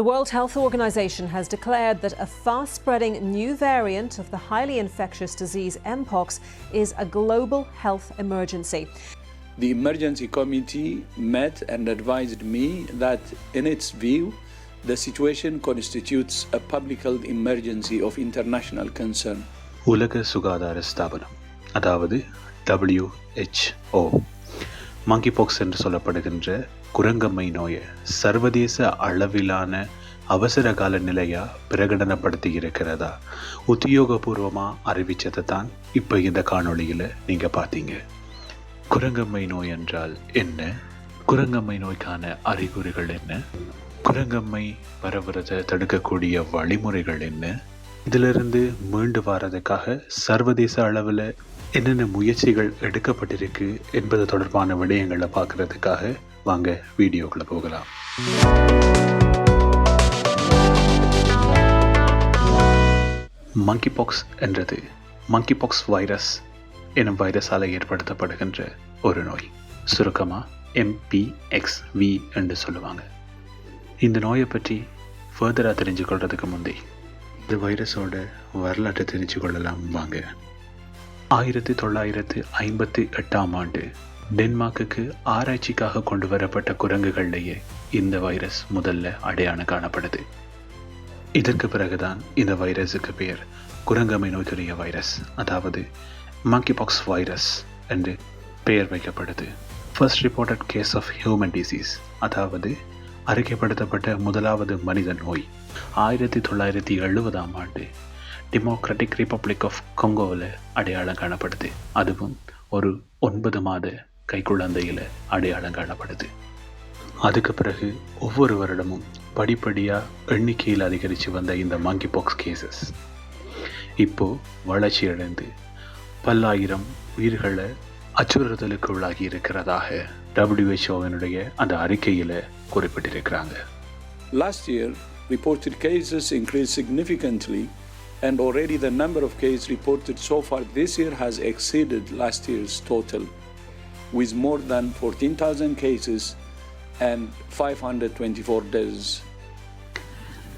The World Health Organization has declared that a fast spreading new variant of the highly infectious disease Mpox is a global health emergency. The emergency committee met and advised me that, in its view, the situation constitutes a public health emergency of international concern. உலக சுகாதார ஸ்தாபனம் அதாவது WHO மங்கிபாக்ஸ் என்று சொல்லப்படுகின்ற குரங்கம்மை நோயை சர்வதேச அளவிலான அவசர கால நிலையாக பிரகடனப்படுத்தி இருக்கிறதா உத்தியோகபூர்வமாக அறிவித்ததை தான் இப்போ இந்த காணொளியில் நீங்கள் பார்த்தீங்க. குரங்கம்மை நோய் என்றால் என்ன? குரங்கம்மை நோய்க்கான அறிகுறிகள் என்ன? குரங்கம்மை பரவுறதை தடுக்கக்கூடிய வழிமுறைகள் என்ன? இதிலிருந்து மீண்டு வர்றதுக்காக சர்வதேச அளவில் என்னென்ன முயற்சிகள் எடுக்கப்பட்டிருக்கு என்பது தொடர்பான விடயங்களை பார்க்கறதுக்காக வாங்க வீடியோக்குள்ள போகலாம். மங்கிபாக்ஸ் என்றது மங்கிபாக்ஸ் வைரஸ் எனும் வைரஸால் ஏற்படுத்தப்படுகின்ற ஒரு நோய். சுருக்கமாக எம்பிஎக்ஸ்வி என்று சொல்லுவாங்க. இந்த நோயை பற்றி ஃபர்தராக தெரிஞ்சு கொள்றதுக்கு முந்தைய இந்த வைரஸோட வரலாற்றை தெரிஞ்சு கொள்ளலாம் வாங்க. ஆயிரத்தி தொள்ளாயிரத்து ஐம்பத்தி எட்டாம் ஆண்டு டென்மார்க்குக்கு ஆராய்ச்சிக்காக கொண்டு வரப்பட்ட குரங்குகள்லேயே இந்த வைரஸ் முதல்ல அடையாளம் காணப்படுது. இதற்கு பிறகுதான் இந்த வைரஸுக்கு பெயர் குரங்கமை நோய்க்குரிய வைரஸ் அதாவது மங்கிபாக்ஸ் வைரஸ் என்று பெயர் வைக்கப்படுது. First reported case of human disease அதாவது அறிக்கைப்படுத்தப்பட்ட முதலாவது மனித நோய். ஆயிரத்தி தொள்ளாயிரத்தி எழுபதாம் ஆண்டு டெமோக்ராட்டிக் ரிப்பப்ளிக் ஆஃப் கொங்கோவில் அடையாளம் காணப்படுது. அதுவும் ஒரு ஒன்பது மாத கைக்குழந்தையில் அடையாளம் காணப்படுது. அதுக்கு பிறகு ஒவ்வொரு வருடமும் படிப்படியாக எண்ணிக்கையில் அதிகரித்து வந்த இந்த மங்கி பாக்ஸ் கேசஸ் இப்போது வளர்ச்சி அடைந்து பல்லாயிரம் உயிர்களை அச்சுறுத்தலுக்கு உள்ளாகி இருக்கிறதாக டபிள்யூஹெச்ஓவினுடைய அந்த அறிக்கையில் குறிப்பிட்டிருக்கிறாங்க. Last year, reported cases increased significantly, and already the number of cases reported so far this year has exceeded last year's total, with more than 14,000 cases and 524 deaths.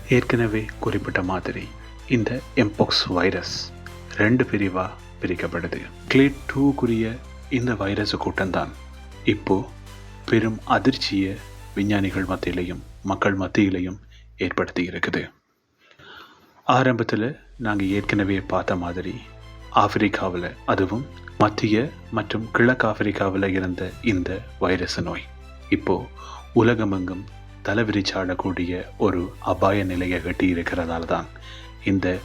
ஏற்கனவே குறிப்பிட்ட மாதிரி இந்த எம்பாக்ஸ் வைரஸ் ரெண்டு பிரிவாக பிரிக்கப்படுது. கிளேட் டூக்குரிய இந்த virus கூட்டம்தான். இப்போ பெரும் அதிர்ச்சியை விஞ்ஞானிகள் மத்தியிலையும் மக்கள் மத்தியிலையும் ஏற்படுத்தி இருக்குது. ஆரம்பத்தில் நாங்கள் ஏற்கனவே பார்த்த மாதிரி ஆப்பிரிக்காவில் அதுவும் மத்திய மற்றும் கிழக்கு ஆப்பிரிக்காவில் இருந்த இந்த வைரஸ் நோய். இப்போது உலகமெங்கும் தலைவிரிச்சாடக்கூடிய ஒரு அபாய நிலையை கட்டி இருக்கிறதால தான் இந்த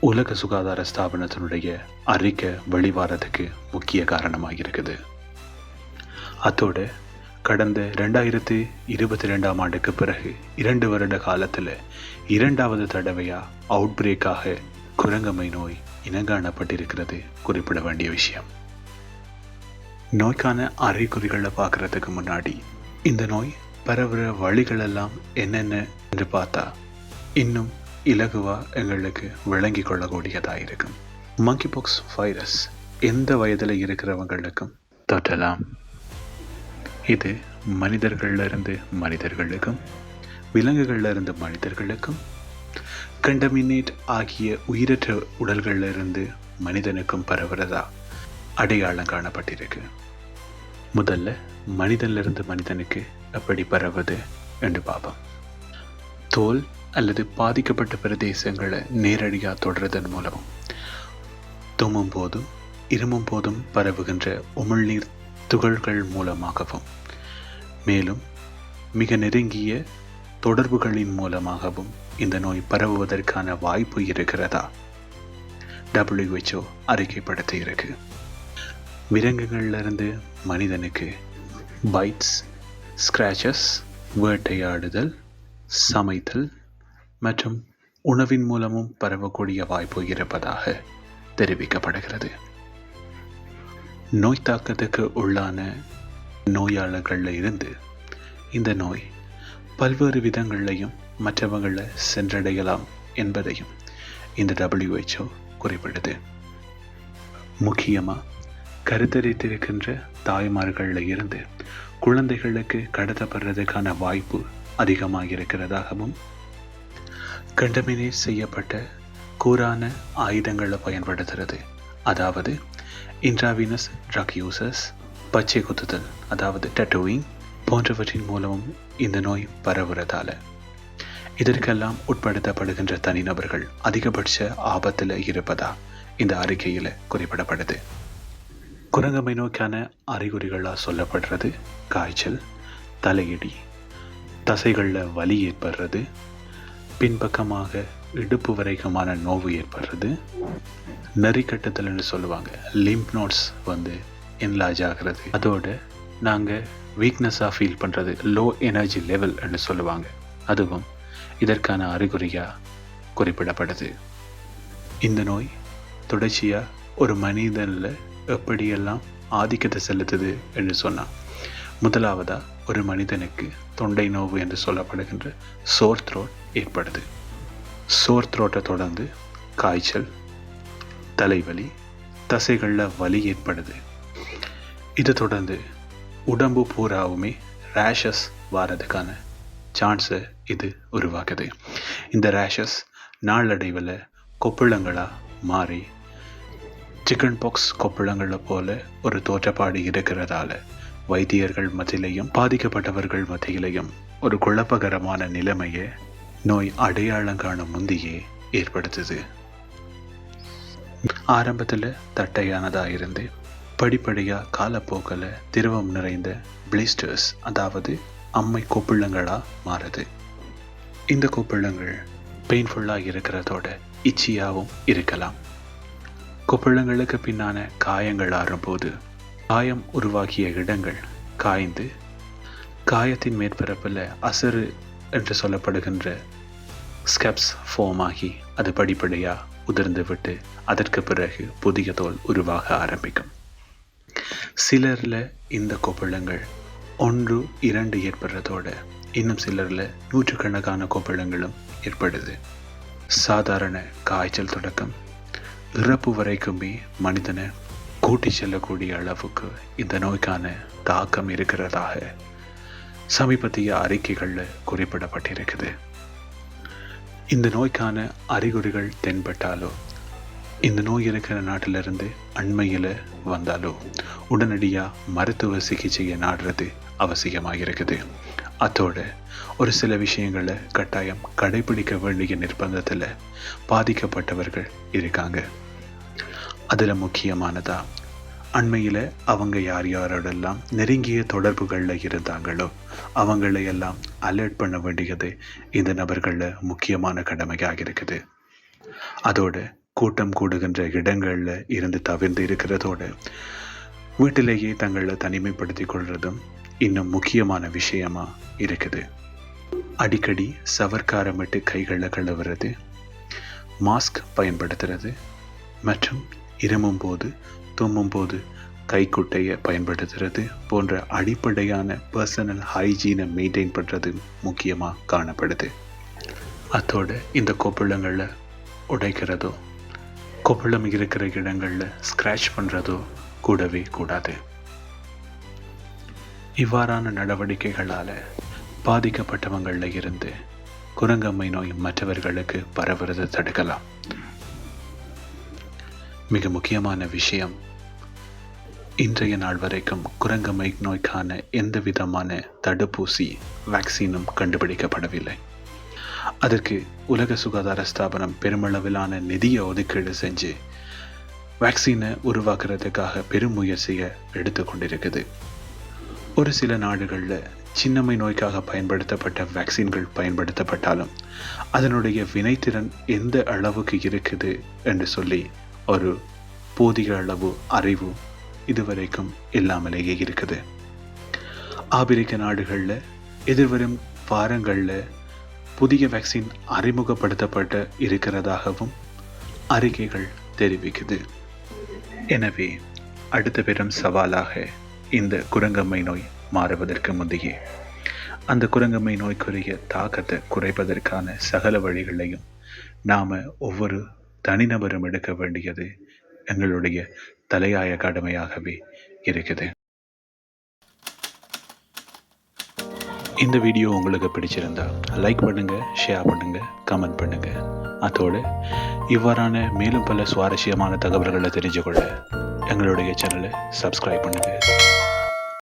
உலக சுகாதார ஸ்தாபனத்தினுடைய அறிக்கை வெளிவாரத்துக்கு முக்கிய காரணமாக இருக்குது அத்தோடு கடந்த ரெண்டாயிரத்து இருபத்தி ரெண்டாம் ஆண்டுக்கு பிறகு இரண்டு வருட காலத்தில் இரண்டாவது தடவையாக அவுட் பிரேக்காக குரங்கமை நோய் இனங்காணப்பட்டிருக்கிறது. குறிப்பிட வேண்டிய விஷயம். நோய்க்கான அறிகுறிகளை பார்க்கறதுக்கு முன்னாடி இந்த நோய் பரவுற வழிகளெல்லாம் என்னென்ன என்று பார்த்தா இன்னும் இலகுவாக எங்களுக்கு விளங்கி கொள்ளக்கூடியதாக இருக்கும். மங்கிபாக்ஸ் வைரஸ் எந்த வயதில் இருக்கிறவங்களுக்கும் தொட்டலாம் இது மனிதர்களிலிருந்து மனிதர்களுக்கும் விலங்குகளிலிருந்து மனிதர்களுக்கும் கண்டமினேட் ஆகிய உயிரற்ற உடல்களிலிருந்து மனிதனுக்கும் பரவுறதா அடையாளம் காணப்பட்டிருக்கு. முதல்ல மனிதன்லிருந்து மனிதனுக்கு எப்படி பரவுது என்று பார்ப்போம். தோல் அல்லது பாதிக்கப்பட்ட பிரதேசங்களை நேரடியாக தொடர்றதன் மூலமும் தும்மும் போதும் இருமும் போதும் பரவுகின்ற உமிழ்நீர் துகள்கள் மூலமாகவும் மேலும் மிக நெருங்கிய தொடர்புகளின் மூலமாகவும் இந்த நோய் பரவுவதற்கான வாய்ப்பு இருக்கிறதா? டபிள்யூஹெச்ஓ அறிக்கைப்படுத்தி இருக்கு விலங்குகளிலிருந்து மனிதனுக்கு பைட்ஸ் ஸ்க்ராச்சஸ் வேட்டையாடுதல் சமைத்தல் மற்றும் உணவின் மூலமும் பரவக்கூடிய வாய்ப்பு இருப்பதாக தெரிவிக்கப்படுகிறது. நோய் தாக்கத்துக்கு உள்ளான நோயாளர்களில் இருந்து இந்த நோய் பல்வேறு விதங்களையும் மற்றவங்களை சென்றடையலாம் என்பதையும் இந்த டபிள்யூஹெச்ஓ குறிப்பிடுது. முக்கியமாக கருத்தரித்திருக்கின்ற தாய்மார்களில் இருந்து குழந்தைகளுக்கு கடத்தப்படுறதுக்கான வாய்ப்பு அதிகமாக இருக்கிறதாகவும் கண்டமினேட் செய்யப்பட்ட கூரான ஆயுதங்களை பயன்படுத்துறது அதாவது இன்ட்ராவீனஸ் ட்ரக் யூசர்ஸ் பச்சை குத்துதல் அதாவது டட்டோவிங் போன்றவற்றின் மூலமும் இந்த நோய் பரவுறதால. இதற்கெல்லாம் உட்படுத்தப்படுகின்ற தனிநபர்கள் அதிகபட்ச ஆபத்தில் இருப்பதா? இந்த அறிக்கையில் குறிப்பிடப்படுது. குரங்கமை நோக்கான அறிகுறிகளாக சொல்லப்படுறது? காய்ச்சல் தலையிடி தசைகளில் வலி ஏற்படுறது பின்பக்கமாக இடுப்பு வரைக்குமான நோவு ஏற்படுறது. நெறிக்கட்டுதல்னு சொல்லுவாங்க. லிம்ப் நோட்ஸ் வந்து என்லார்ஜ் ஆகிறது. அதோடு நாங்கள் வீக்னஸாக ஃபீல் பண்ணுறது லோ எனர்ஜி லெவல்னு சொல்லுவாங்க. அதுவும் இதற்கான அறிகுறியாக குறிப்பிடப்படுது. இந்த நோய் தொடர்ச்சியாக ஒரு மனிதனில் எப்படியெல்லாம் ஆதிக்கத்தை செலுத்துது என்று சொன்னான் முதலாவதாக ஒரு மனிதனுக்கு தொண்டை நோவு என்று சொல்லப்படுகின்ற சோர் த்ரோட் ஏற்படுது. சோர் த்ரோட்டை தொடர்ந்து காய்ச்சல் தலைவலி தசைகளில் வலி ஏற்படுது. இதை தொடர்ந்து உடம்பு பூராவுமே ரேஷஸ் வாரதுக்கான சான்ஸை இது உருவாக்குது. இந்த ரேஷஸ் நாளடைவில் கொப்புளங்களாக மாறி சிக்கன் பாக்ஸ் கொப்புளங்களை போல ஒரு தோற்றப்பாடு இருக்கிறதால வைத்தியர்கள் மத்தியிலையும் பாதிக்கப்பட்டவர்கள் மத்தியிலையும் ஒரு குழப்பகரமான நிலைமையை நோய் அடையாளம் காணும் முந்தியே ஏற்படுத்துது. ஆரம்பத்தில் தட்டையானதாக இருந்து படிப்படியாக காலப்போக்கில் திரவம் நிறைந்த பிளிஸ்டர்ஸ் அதாவது அம்மை கொப்பிளங்களாக மாறுது. இந்த கொப்புள்ளங்கள் பெயின்ஃபுல்லாக இருக்கிறதோட இச்சியாகவும் இருக்கலாம். கொப்புள்ளங்களுக்கு பின்னான காயங்கள் ஆறும்போது காயம் உருவாக்கிய இடங்கள் காய்ந்து காயத்தின் மேற்பரப்பில் அசரு என்று சொல்லப்படுகின்ற ஸ்கெப்ஸ் ஃபோம் ஆகி அது படிப்படியாக உதிர்ந்து விட்டு அதற்கு பிறகு புதிய தோல் உருவாக ஆரம்பிக்கும். சிலரில் இந்த கொப்பளங்கள் ஒன்று இரண்டு ஏற்படுறதோட இன்னும் சிலரில் நூற்றுக்கணக்கான கொப்பளங்களும் ஏற்படுது. சாதாரண காய்ச்சல் தொடக்கம் இறப்பு வரைக்குமே மனிதனை கூட்டி செல்லக்கூடிய அளவுக்கு இந்த நோய்க்கான தாக்கம் இருக்கிறதாக சமீபத்திய அறிக்கைகளில் குறிப்பிடப்பட்டிருக்குது. இந்த நோய்க்கான அறிகுறிகள் தென்பட்டாலோ இந்த நோய் இருக்கிற நாட்டிலிருந்து அண்மையில் வந்தாலோ உடனடியாக மருத்துவ சிகிச்சையை நாடுறது அவசியமாக இருக்குது அத்தோட ஒரு சில விஷயங்களை கட்டாயம் கடைபிடிக்க வேண்டிய நிர்பந்தத்தில் பாதிக்கப்பட்டவர்கள் இருக்காங்க. அதில் முக்கியமானதாக அண்மையில் அவங்க யார் யாரோடெல்லாம் நெருங்கிய தொடர்புகளில் இருந்தாங்களோ அவங்களையெல்லாம் அலர்ட் பண்ண வேண்டியது இந்த நபர்களில் முக்கியமான கடமையாக இருக்குது. அதோடு கூட்டம் கூடுகின்ற இடங்களில் இருந்து தவிர்ந்து இருக்கிறதோடு வீட்டிலேயே தங்களை தனிமைப்படுத்தி கொள்வதும் இன்னும் முக்கியமான விஷயமா இருக்குது. அடிக்கடி சவர்க்காரமிட்டு கைகளில் கழுவுறது மாஸ்க் பயன்படுத்துறது மற்றும் இருமும் போது தும்மும் போது கைக்குட்டையை பயன்படுத்துறது போன்ற அடிப்படையான பர்சனல் ஹைஜீனை மெயின்டைன் பண்ணுறது முக்கியமாக காணப்படுது. அதோடு இந்த கொப்பளங்களில் உடைக்கிறதோ கொப்பளம் இருக்கிற இடங்களில் ஸ்க்ராட்ச் பண்ணுறதோ கூடவே கூடாது. இவ்வாறான நடவடிக்கைகளால் பாதிக்கப்பட்டவங்களில் இருந்து குரங்கம்மை நோய் மற்றவர்களுக்கு பரவுறதை தடுக்கலாம். மிக முக்கியமான விஷயம் இன்றைய நாள் வரைக்கும் குரங்கமை நோய்க்கான எந்த விதமான தடுப்பூசி வேக்சினும் கண்டுபிடிக்கப்படவில்லை. அதற்கு உலக சுகாதார ஸ்தாபனம் பெருமளவிலான நிதியை ஒதுக்கீடு செஞ்சு வேக்சினை உருவாக்குறதுக்காக பெரும் முயற்சியை எடுத்து கொண்டிருக்குது. ஒரு சில நாடுகளில் சின்னம்மை நோய்க்காக பயன்படுத்தப்பட்ட வேக்சின்கள் பயன்படுத்தப்பட்டாலும் அதனுடைய வினைத்திறன் எந்த அளவுக்கு இருக்குது என்று சொல்லி ஒரு போதிய அளவு அறிவு இதுவரைக்கும் இல்லாமலேயே இருக்குது. ஆப்பிரிக்க நாடுகளில் எதிர்வரும் வாரங்களில் புதிய வேக்சின் அறிமுகப்படுத்தப்பட்ட இருக்கிறதாகவும் அறிக்கைகள் தெரிவிக்குது. எனவே அடுத்த பெரும் சவாலாக இந்த குரங்கம்மை நோய் மாறுவதற்கு முந்தையே அந்த குரங்கம்மை நோய்க்குரிய தாக்கத்தை குறைப்பதற்கான சகல வழிகளையும் நாம் ஒவ்வொரு தனிநபரும் எடுக்க வேண்டியது எங்களுடைய தலையாய கடமையாகவே இருக்குது இந்த வீடியோ உங்களுக்கு பிடிச்சிருந்தா லைக் பண்ணுங்கள் ஷேர் பண்ணுங்கள் கமெண்ட் பண்ணுங்கள் அதோடு இவ்வாறான மேலும் பல சுவாரஸ்யமான தகவல்களை தெரிஞ்சுக்கொள்ள எங்களுடைய சேனலை சப்ஸ்கிரைப் பண்ணுங்கள்